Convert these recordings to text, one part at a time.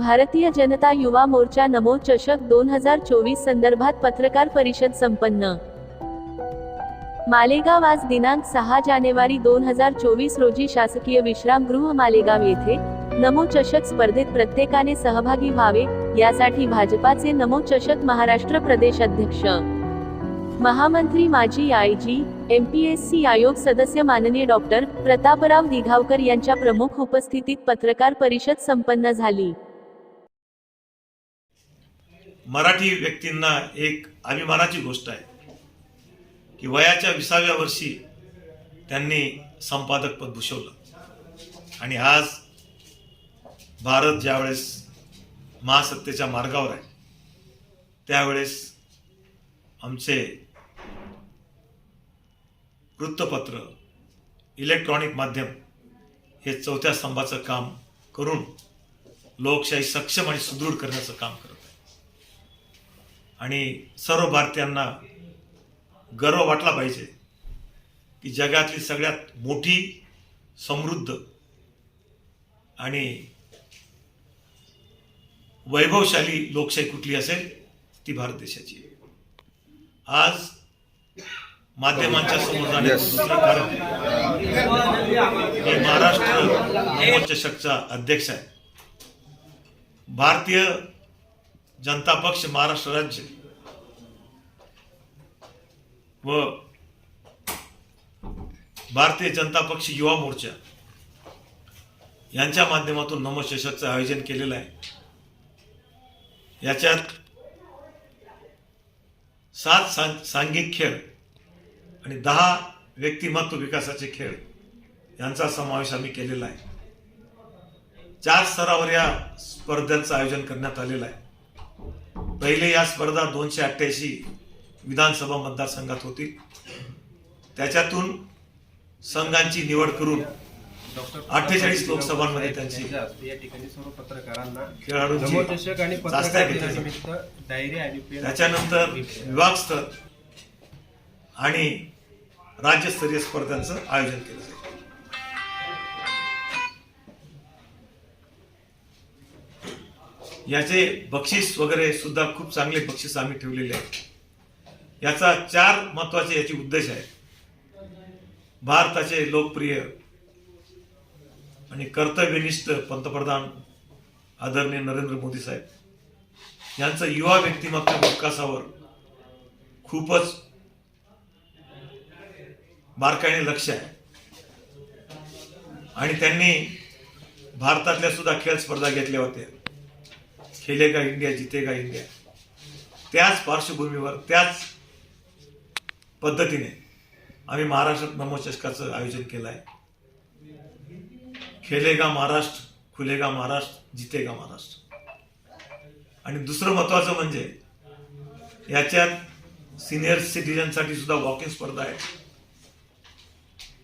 भारतीय जनता युवा मोर्चा नमो चषक दोन हजार चोवीस संदर्भात पत्रकार परिषद संपन्न. मालेगाव आज दिनांक सहा जानेवारी दोन हजार चोवीस रोजी शासकीय विश्रामगृह मालेगाव येथे नमो चषक स्पर्धेत प्रत्येकाने सहभागी व्हावे यासाठी भाजपाचे नमो चषक महाराष्ट्र प्रदेश अध्यक्ष. महामंत्री माजी I G M P S C आयोग सदस्य माननीय डॉक्टर प्रतापराव दिघावकर यांच्या प्रमुख उपस्थितीत पत्रकार परिषद संपन्न झाली. मराठी व्यक्तींना एक अभिमानाची गोष्ट आहे की वयाच्या विसाव्या वर्षी त्यांनी संपादक पद भूषवलं. आणि आज भारत ज्यावेळेस महासत्तेच्या मार्गावर आहे त्यावेळेस आमचे वृत्तपत्र इलेक्ट्रॉनिक माध्यम हे चौथ्या स्तंभाचं काम करून लोकशाही सक्षम आणि सुदृढ करण्याचं काम करत आणि सर्व भारतीयांना गर्व वाटला पाहिजे की जगातली सगळ्यात मोठी समृद्ध आणि वैभवशाली लोकशाही कुठली असेल ती भारत देशाची. आज माध्यमांच्या समोर जाण्याचं दुसरं कारण मी महाराष्ट्र नमो चषकचा अध्यक्ष आहे भारतीय जनता पक्ष महाराष्ट्र राज्य. व भारतीय जनता पक्ष युवा मोर्चा. यांच्या माध्यमातून नमशेषकचं आयोजन केलेलं आहे. याच्यात सात सांघिक खेळ आणि दहा व्यक्तिमत्व विकासाचे खेळ यांचा समावेश आम्ही केलेला आहे. चार स्तरावर या स्पर्धांचं आयोजन करण्यात आलेलं आहे. पहिले या स्पर्धा दोनशे अठ्ठ्याऐंशी विधानसभा मतदारसंघात होतील त्याच्यातून संघांची निवड करून अठ्ठेचाळीस लोकसभांमध्ये त्यांची या ठिकाणी सर्व पत्रकारांना खेळाडूंची आणि त्याच्यानंतर विभाग स्तर आणि राज्यस्तरीय स्पर्धांचं आयोजन केलं जाईल. याचे बक्षीस वगैरे सुद्धा खूप चांगले बक्षीस आम्ही ठेवलेले आहेत. याचा चार महत्त्वाचे याचे उद्देश आहेत. भारताचे लोकप्रिय आणि कर्तव्यनिष्ठ पंतप्रधान आदरणीय नरेंद्र मोदी साहेब यांचं युवा व्यक्तिमत्व विकासावर खूपच बारकाईने लक्ष आहे. आणि त्यांनी भारतातल्या सुद्धा खेळ स्पर्धा घेतल्या होत्या. खेलेगा इंडिया जितेगा इंडिया. त्याच पार्श्वभूमीवर त्याच पद्धतीने आम्ही महाराष्ट्रात नमोचषकाचं आयोजन केलं आहे खेलेगा महाराष्ट्र खुलेगा महाराष्ट्र जितेगा महाराष्ट्र. आणि दुसरं महत्वाचं म्हणजे याच्यात सिनियर सिटीजनसाठी सुद्धा वॉकिंग स्पर्धा आहेत.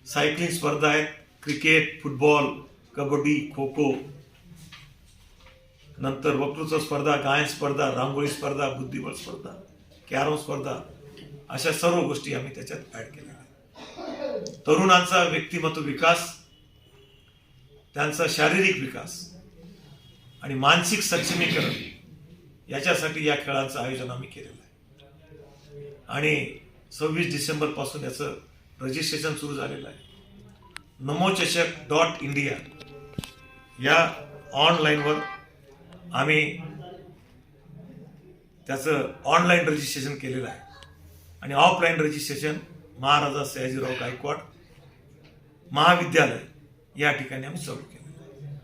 सायकलिंग स्पर्धा आहेत. क्रिकेट फुटबॉल कबड्डी खो खो नंतर वक्तृत्व स्पर्धा गायन स्पर्धा रांगोळी स्पर्धा बुद्धिबळ स्पर्धा कॅरम स्पर्धा अशा सर्व गोष्टी आम्ही त्याच्यात ऍड केल्या आहेत. तरुणांचा व्यक्तिमत्व विकास त्यांचा शारीरिक विकास आणि मानसिक सक्षमीकरण याच्यासाठी या खेळाचं आयोजन आम्ही केलेलं आहे. आणि सव्वीस डिसेंबरपासून याचं रजिस्ट्रेशन सुरू झालेलं आहे. नमो चषक डॉट इंडिया या ऑनलाईनवर आम्ही त्याचं ऑनलाईन रजिस्ट्रेशन केलेलं आहे. आणि ऑफलाईन रजिस्ट्रेशन महाराजा सयाजीराव गायकवाड महाविद्यालय या ठिकाणी आम्ही चालू केलं आहे.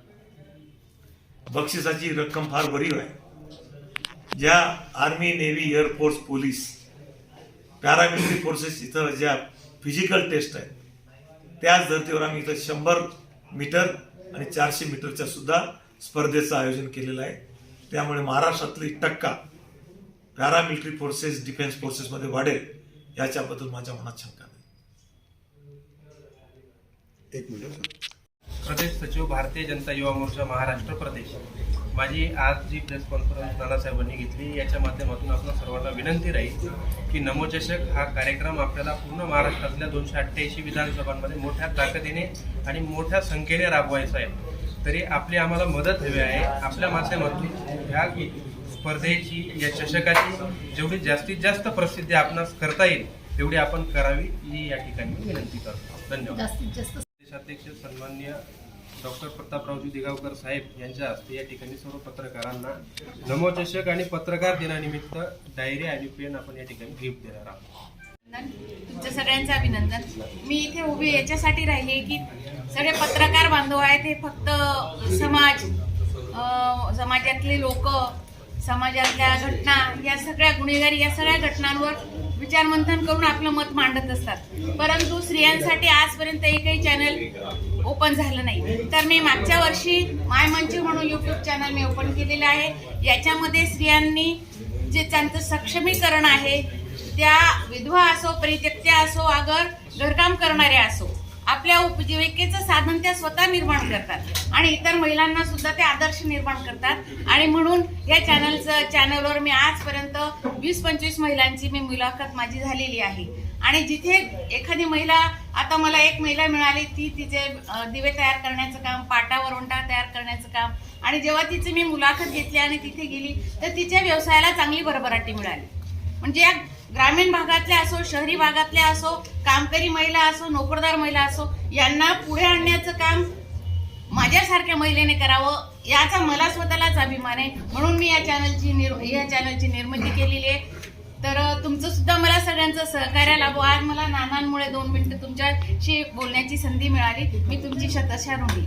बक्षिसाची रक्कम फार भरीव आहे. ज्या army navy air force police paramilitary forces इथं ज्या फिजिकल टेस्ट आहेत त्याच धर्तीवर आम्ही इथं शंभर मीटर आणि चारशे मीटरच्या सुद्धा स्पर्धेचं आयोजन केलेलं आहे. त्यामुळे महाराष्ट्रातली टक्का पॅरामिलिटरी फोर्सेस डिफेन्स फोर्सेसमध्ये वाढेल याच्याबद्दल माझ्या मनात शंका नाही. एक मिनिट प्रदेश सचिव भारतीय जनता युवा मोर्चा महाराष्ट्र प्रदेश. माझी आज जी प्रेस कॉन्फरन्स नानासाहेबांनी घेतली याच्या माध्यमातून आपल्या सर्वांना विनंती राहील की नमोचषक हा कार्यक्रम आपल्याला पूर्ण महाराष्ट्रातल्या दोनशे अठ्ठ्याऐंशी विधानसभांमध्ये मोठ्या ताकदीने आणि मोठ्या संख्येने राबवायचा आहे. तरी आपली आम्हाला मदत हवी आहे. आपल्या माध्यमातून ह्या स्पर्धेची या चषकाची जेवढी जास्तीत जास्त प्रसिद्धी आपणास करता येईल तेवढी आपण करावी ही या ठिकाणी विनंती करतो. धन्यवाद. देशाध्यक्ष सन्माननीय डॉक्टर प्रतापरावजी दिगावकर साहेब यांच्या हस्ते या ठिकाणी सर्व पत्रकारांना नमोचषक आणि पत्रकार दिनानिमित्त डायरी आणि पेन आपण या ठिकाणी गिफ्ट देणार आहोत. तुमचं सगळ्यांचं अभिनंदन. मी इथे उभी याच्यासाठी राहिले की सगळे पत्रकार बांधव आहेत हे फक्त समाज समाजातले लोक समाजातल्या घटना या सगळ्या गुन्हेगारी या सगळ्या घटनांवर विचारमंथन करून आपलं मत मांडत असतात. परंतु स्त्रियांसाठी आजपर्यंत एकही चॅनल ओपन झालं नाही. तर मी मागच्या वर्षी माय मंच म्हणून यूट्यूब चॅनल मी ओपन केलेलं आहे. याच्यामध्ये स्त्रियांनी जे त्यांचं सक्षमीकरण आहे त्या विधवा असो परित्यक्त्या असो अगर घरकाम करणाऱ्या असो आपल्या उपजीविकेचं साधन त्या स्वतः निर्माण करतात. आणि इतर महिलांना सुद्धा ते आदर्श निर्माण करतात. आणि म्हणून या चॅनलचं चॅनलवर मी आजपर्यंत वीस पंचवीस महिलांची मी मुलाखत माझी झालेली आहे. आणि जिथे एखादी महिला आता मला एक महिला मिळाली ती तिचे दिवे तयार करण्याचं काम पाटा वरोंटा तयार करण्याचं काम. आणि जेव्हा तिची मी मुलाखत घेतली आणि तिथे गेली तर तिच्या व्यवसायाला चांगली भरभराटी मिळाली. म्हणजे या ग्रामीण भागातल्या असो शहरी भागातल्या असो कामकरी महिला असो नोकरदार महिला असो यांना पुढे आणण्याचं काम माझ्यासारख्या महिलेने करावं याचा मला स्वतःलाच अभिमान आहे. म्हणून मी या चॅनलची निर् या चॅनलची निर्मिती केलेली आहे. तर तुमचंसुद्धा तुमचं सुद्धा मला सगळ्यांचं सहकार्य लाभो. आज मला नानांमुळे दोन मिनटं तुमच्याशी बोलण्याची संधी मिळाली. मी तुमची शतशा ऋणी